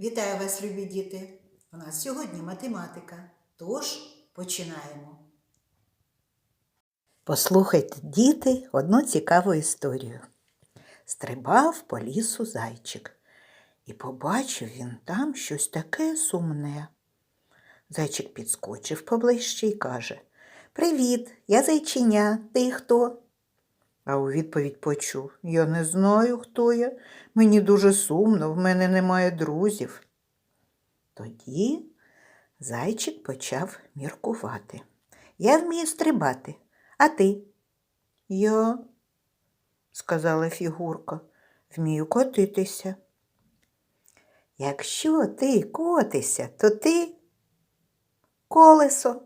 Вітаю вас, любі діти! У нас сьогодні математика. Тож починаємо. Послухайте, діти, одну цікаву історію. Стрибав по лісу зайчик, і побачив він там щось таке сумне. Зайчик підскочив поближче і каже Привіт, я зайчиня, ти хто? А у відповідь почув Я не знаю, хто я. Мені дуже сумно, в мене немає друзів. Тоді зайчик почав міркувати. Я вмію стрибати, а ти? Я, сказала фігурка, вмію котитися. Якщо ти котишся, то ти колесо.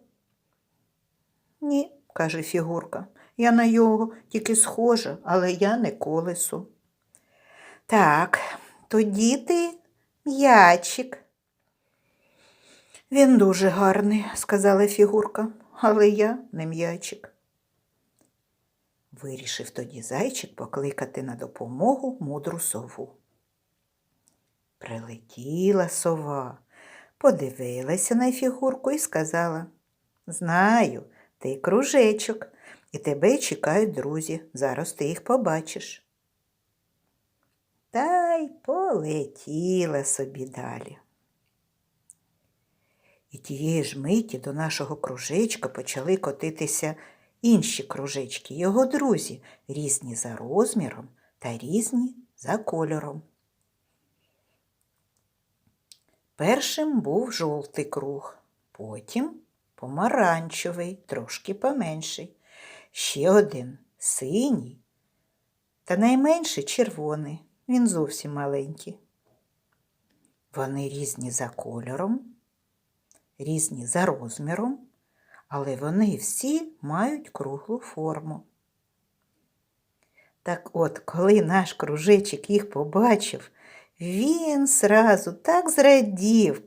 Ні, каже фігурка. Я на його тільки схожа, але я не колесо. Так, тоді ти м'ячик. Він дуже гарний, сказала фігурка, але я не м'ячик. Вирішив тоді зайчик покликати на допомогу мудру сову. Прилетіла сова, подивилася на фігурку і сказала Знаю, ти кружечок, і тебе чекають друзі. Зараз ти їх побачиш. Та й полетіла собі далі. І тієї ж миті до нашого кружечка почали котитися інші кружечки, його друзі, різні за розміром та різні за кольором. Першим був жовтий круг, потім помаранчевий, трошки поменший, ще один синій та найменший червоний, він зовсім маленький. Вони різні за кольором, різні за розміром, але вони всі мають круглу форму. Так от, коли наш кружечик їх побачив, він зразу так зрадів,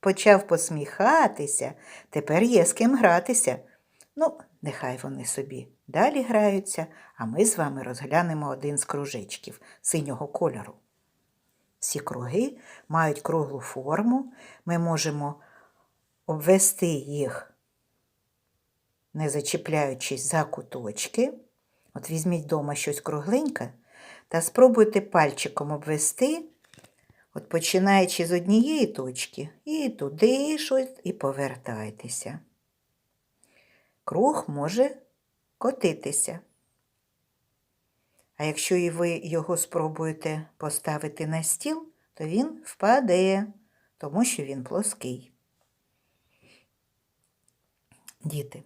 почав посміхатися, тепер є з ким гратися. Ну, нехай вони собі далі граються, а ми з вами розглянемо один з кружечків синього кольору. Всі круги мають круглу форму, ми можемо обвести їх, не зачіпляючись за куточки. От візьміть вдома щось кругленьке та спробуйте пальчиком обвести, от починаючи з однієї точки, і туди щось, і повертайтеся. Круг може котитися. А якщо і ви його спробуєте поставити на стіл, то він впаде, тому що він плоский. Діти,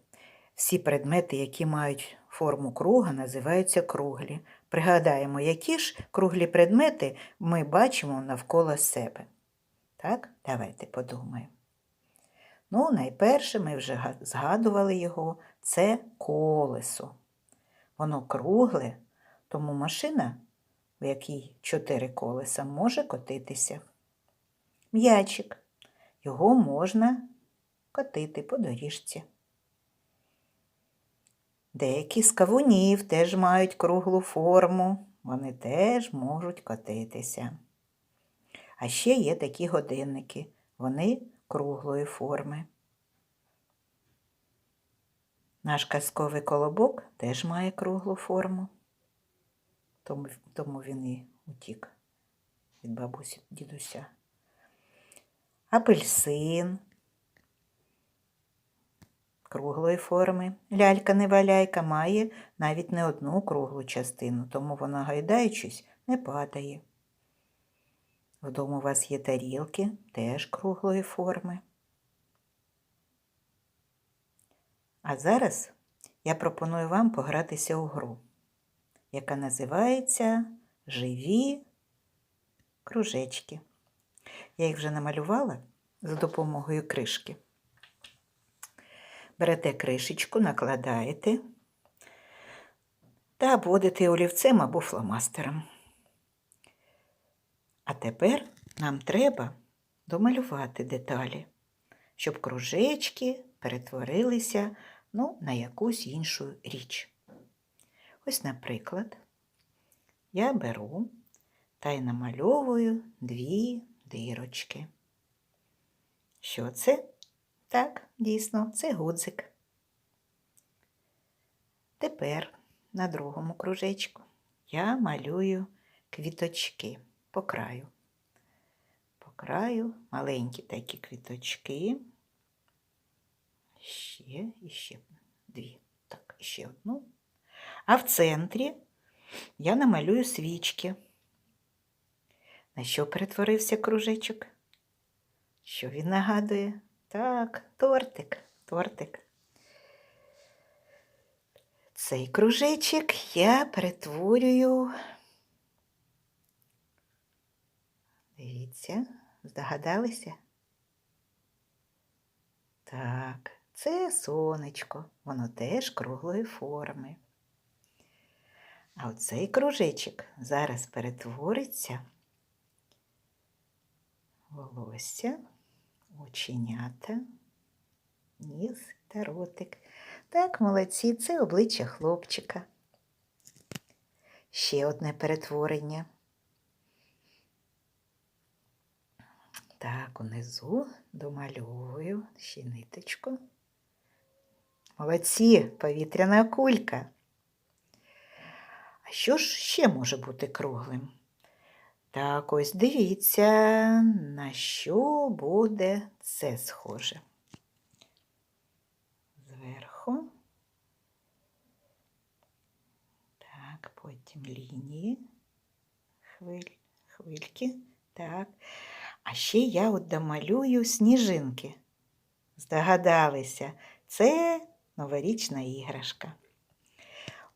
всі предмети, які мають форму круга, називаються круглі. Пригадаємо, які ж круглі предмети ми бачимо навколо себе. Так, давайте подумаємо. Ну, найперше, ми вже згадували його, це колесо. Воно кругле, тому машина, в якій чотири колеса, може котитися. М'ячик. Його можна котити по доріжці. Деякі з кавунів теж мають круглу форму, вони теж можуть котитися. А ще є такі годинники, вони круглої форми. Наш казковий колобок теж має круглу форму, тому, він і утік від бабусі дідуся. Апельсин круглої форми. Лялька-неваляйка має навіть не одну круглу частину, тому вона, гайдаючись, не падає. Вдома у вас є тарілки, теж круглої форми. А зараз я пропоную вам погратися у гру, яка називається Живі кружечки. Я їх вже намалювала за допомогою кришки. Берете кришечку, накладаєте та обводите олівцем або фломастером. А тепер нам треба домалювати деталі, щоб кружечки перетворилися ну, на якусь іншу річ. Ось, наприклад, я беру та й намальовую дві дирочки. Що це? Так, дійсно, це гудзик. Тепер на другому кружечку я малюю квіточки по краю. По краю маленькі такі квіточки. Ще і ще дві. Так, ще одну. А в центрі я намалюю свічки. На що перетворився кружечок? Що він нагадує? Так, тортик, тортик. Цей кружечок я перетворюю. Дивіться, здогадалися? Так, це сонечко, воно теж круглої форми. А оцей кружечок зараз перетвориться волосся, оченята, ніс та ротик. Так, молодці, це обличчя хлопчика. Ще одне перетворення. Так, унизу домальовую ще ниточку. Молодці, повітряна кулька. А що ж ще може бути круглим? Так, ось дивіться, на що буде це схоже. Зверху. Так, потім лінії, хвиль, хвильки. Так. А ще я от домалюю сніжинки. Здогадалися, це новорічна іграшка.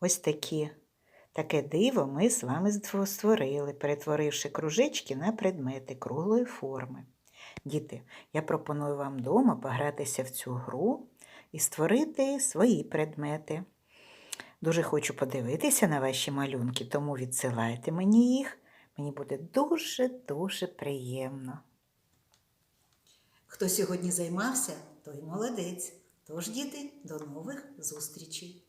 Ось такі, таке диво ми з вами створили, перетворивши кружечки на предмети круглої форми. Діти, я пропоную вам вдома погратися в цю гру і створити свої предмети. Дуже хочу подивитися на ваші малюнки, тому відсилайте мені їх. Мені буде дуже-дуже приємно. Хто сьогодні займався, той молодець. Тож, діти, до нових зустрічей!